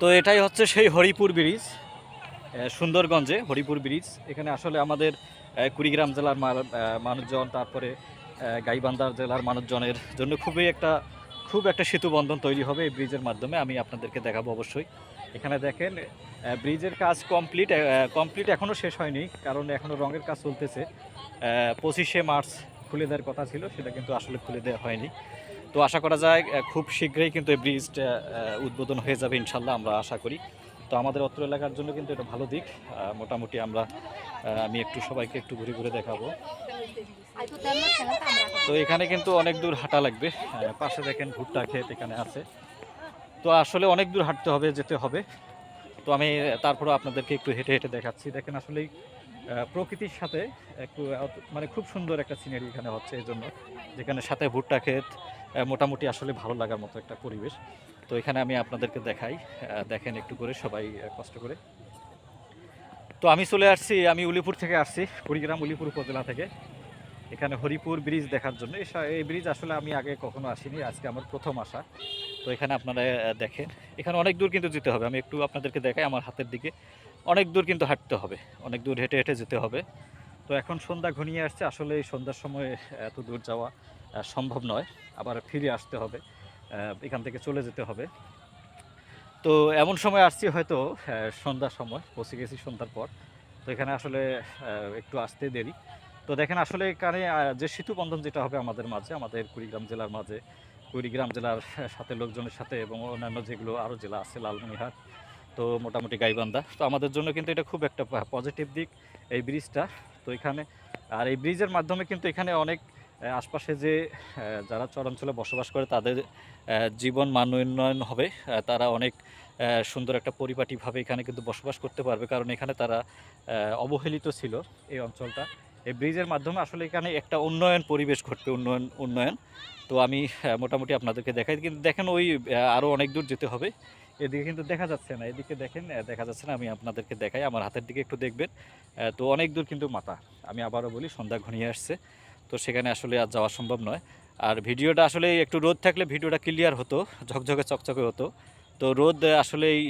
তো এটাই হচ্ছে সেই হরিপুর ব্রিজ সুন্দরগঞ্জে হরিপুর ব্রিজ। এখানে আসলে আমাদের কুড়িগ্রাম জেলার মানুষজন, তারপরে গাইবান্ধার জেলার মানুষজনের জন্য খুবই একটা, খুব একটা সেতু বন্ধন তৈরি হবে এই ব্রিজের মাধ্যমে। আমি আপনাদেরকে দেখাবো অবশ্যই। এখানে দেখেন ব্রিজের কাজ কমপ্লিট কমপ্লিট এখনও শেষ হয়নি, কারণ এখনও রঙের কাজ চলতেছে। পঁচিশে মার্চ খুলে দেওয়ার কথা ছিল, সেটা কিন্তু আসলে খুলে দেওয়া হয়নি। তো আশা করা যায় খুব শীঘ্রই কিন্তু এই ব্রিজটা উদ্বোধন হয়ে যাবে ইনশাল্লাহ আমরা আশা করি। তো আমাদের অত্র এলাকার জন্য কিন্তু এটা ভালো দিক। মোটামুটি আমরা আমি একটু সবাইকে একটু ঘুরে ঘুরে দেখাবো। তো এখানে কিন্তু অনেক দূর হাঁটা লাগবে। পাশে দেখেন ভুট্টা ক্ষেত এখানে আছে। তো আসলে অনেক দূর হাঁটতে হবে যেতে হবে। তো আমি তারপরে আপনাদেরকে একটু হেঁটে হেঁটে দেখাচ্ছি। দেখেন আসলেই আহ, প্রকৃতির সাথে একটু মানে খুব সুন্দর একটা সিনারি এখানে হচ্ছে এই জন্য যেখানে সাথে ভুট্টা ক্ষেত মোটামুটি আসলে ভালো লাগার মতো একটা পরিবেশ। তো এখানে আমি আপনাদেরকে দেখাই। দেখেন একটু করে সবাই কষ্ট করে। তো আমি চলে আসছি, আমি উলিপুর থেকে আসছি, কুড়িগ্রাম উলিপুর উপজেলা থেকে। এখানে হরিপুর ব্রিজ দেখার জন্য। এই ব্রিজ আসলে আমি আগে কখনো আসিনি, আজকে আমার প্রথম আসা। তো এখানে আপনারা দেখেন, এখানে অনেক দূর কিন্তু যেতে হবে। আমি একটু আপনাদেরকে দেখাই আমার হাতের দিকে। অনেক দূর কিন্তু হাঁটতে হবে, অনেক দূর হেঁটে হেঁটে যেতে হবে। তো এখন সন্ধ্যা ঘনিয়ে আসছে। আসলে এই সন্ধ্যার সময় এত দূর যাওয়া সম্ভব নয়। আবার ফিরে আসতে হবে এখান থেকে চলে যেতে হবে। তো এমন সময় আসছি হয়তো সন্ধ্যার সময়, পৌঁছে গেছি সন্ধ্যার পর। তো এখানে আসলে একটু আসতে দেরি। তো দেখেন আসলে এখানে যে সেতু বন্ধন যেটা হবে আমাদের মাঝে, আমাদের কুড়িগ্রাম জেলার মাঝে, কুড়িগ্রাম জেলার সাথে লোকজনের সাথে এবং অন্যান্য যেগুলো আরও জেলা আছে, লালমনিরহাট, তো মোটামুটি গাইবান্ধা। তো আমাদের জন্য কিন্তু এটা খুব একটা পজিটিভ দিক, এই ব্রিজটা। তো এখানে, আর এই ব্রিজের মাধ্যমে কিন্তু এখানে অনেক আশপাশে যে যারা চরাঞ্চলে বসবাস করে তাদের জীবন মান উন্নয়ন হবে। তারা অনেক সুন্দর একটা পরিপাটিভাবে এখানে কিন্তু বসবাস করতে পারবে। কারণ এখানে তারা অবহেলিত ছিল এই অঞ্চলটা। এই ব্রিজের মাধ্যমে আসলে এখানে একটা উন্নয়ন পরিবেশ ঘটবে, উন্নয়ন উন্নয়ন। তো আমি মোটামুটি আপনাদেরকে দেখাই। কিন্তু দেখেন ওই আরও অনেক দূর যেতে হবে। এদিকে কিন্তু দেখা যাচ্ছে না। এদিকে দেখেন দেখা যাচ্ছে না। আমি আপনাদেরকে দেখাই। আমার হাতের দিকে একটু দেখবেন। তো অনেক দূর কিন্তু মাথা। আমি আবারও বলি, সন্ধ্যা ঘনিয়ে আসছে। তো সেখানে আসলে আর যাওয়া সম্ভব নয়। আর ভিডিওটা আসলে একটু রোদ থাকলে ভিডিওটা ক্লিয়ার হতো, ঝকঝকে চকচকে হতো। তো রোদ আসলেই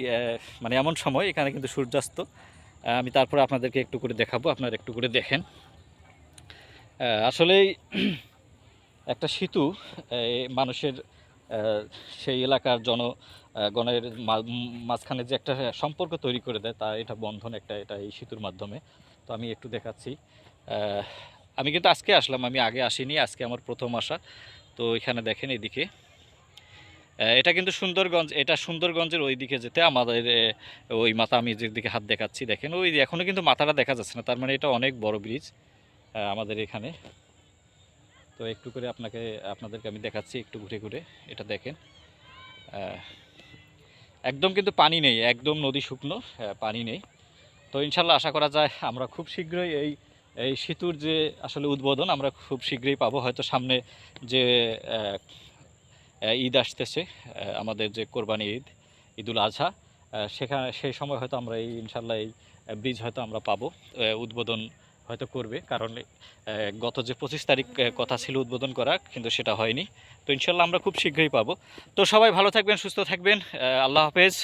মানে এমন সময় এখানে কিন্তু সূর্যাস্ত। আমি তারপরে আপনাদেরকে একটু করে দেখাবো, আপনারা একটু করে দেখেন। আসলেই একটা সেতু মানুষের সেই এলাকার জনগণের মাঝখানে যে একটা সম্পর্ক তৈরি করে দেয়, তা এটা বন্ধন একটা, এটা এই সেতুর মাধ্যমে। তো আমি একটু দেখাচ্ছি। আমি কিন্তু আজকে আসলাম, আমি আগে আসিনি, আজকে আমার প্রথম আসা। তো এখানে দেখেন এদিকে। এটা কিন্তু সুন্দরগঞ্জ, এটা সুন্দরগঞ্জের ওই দিকে যেতে আমাদের ওই মাথা, আমি যেদিকে হাত দেখাচ্ছি, দেখেন, ওই এখনও কিন্তু মাথাটা দেখা যাচ্ছে না, তার মানে এটা অনেক বড় ব্রিজ আমাদের এখানে। তো একটু করে আপনাকে, আপনাদেরকে আমি দেখাচ্ছি, একটু ঘুরে ঘুরে, এটা দেখেন। একদম কিন্তু পানি নেই, একদম নদী শুকনো পানি নেই। তো ইনশাল্লাহ আশা করা যায় আমরা খুব শীঘ্রই এই এই সেতুর যে আসলে উদ্বোধন আমরা খুব শীঘ্রই পাবো। হয়তো সামনে যে ঈদ আসতেছে আমাদের যে কোরবানি ঈদ, ঈদুল আজহা সেখানে সেই সময় হয়তো আমরা এই ইনশাল্লাহ এই ব্রিজ হয়তো আমরা পাবো উদ্বোধন হয়তো করবে। কারণ গত যে পঁচিশ তারিখ কথা ছিল উদ্বোধন করার কিন্তু সেটা হয়নি। তো ইনশাল্লাহ আমরা খুব শীঘ্রই পাবো। তো সবাই ভালো থাকবেন, সুস্থ থাকবেন আল্লাহ হাফেজ।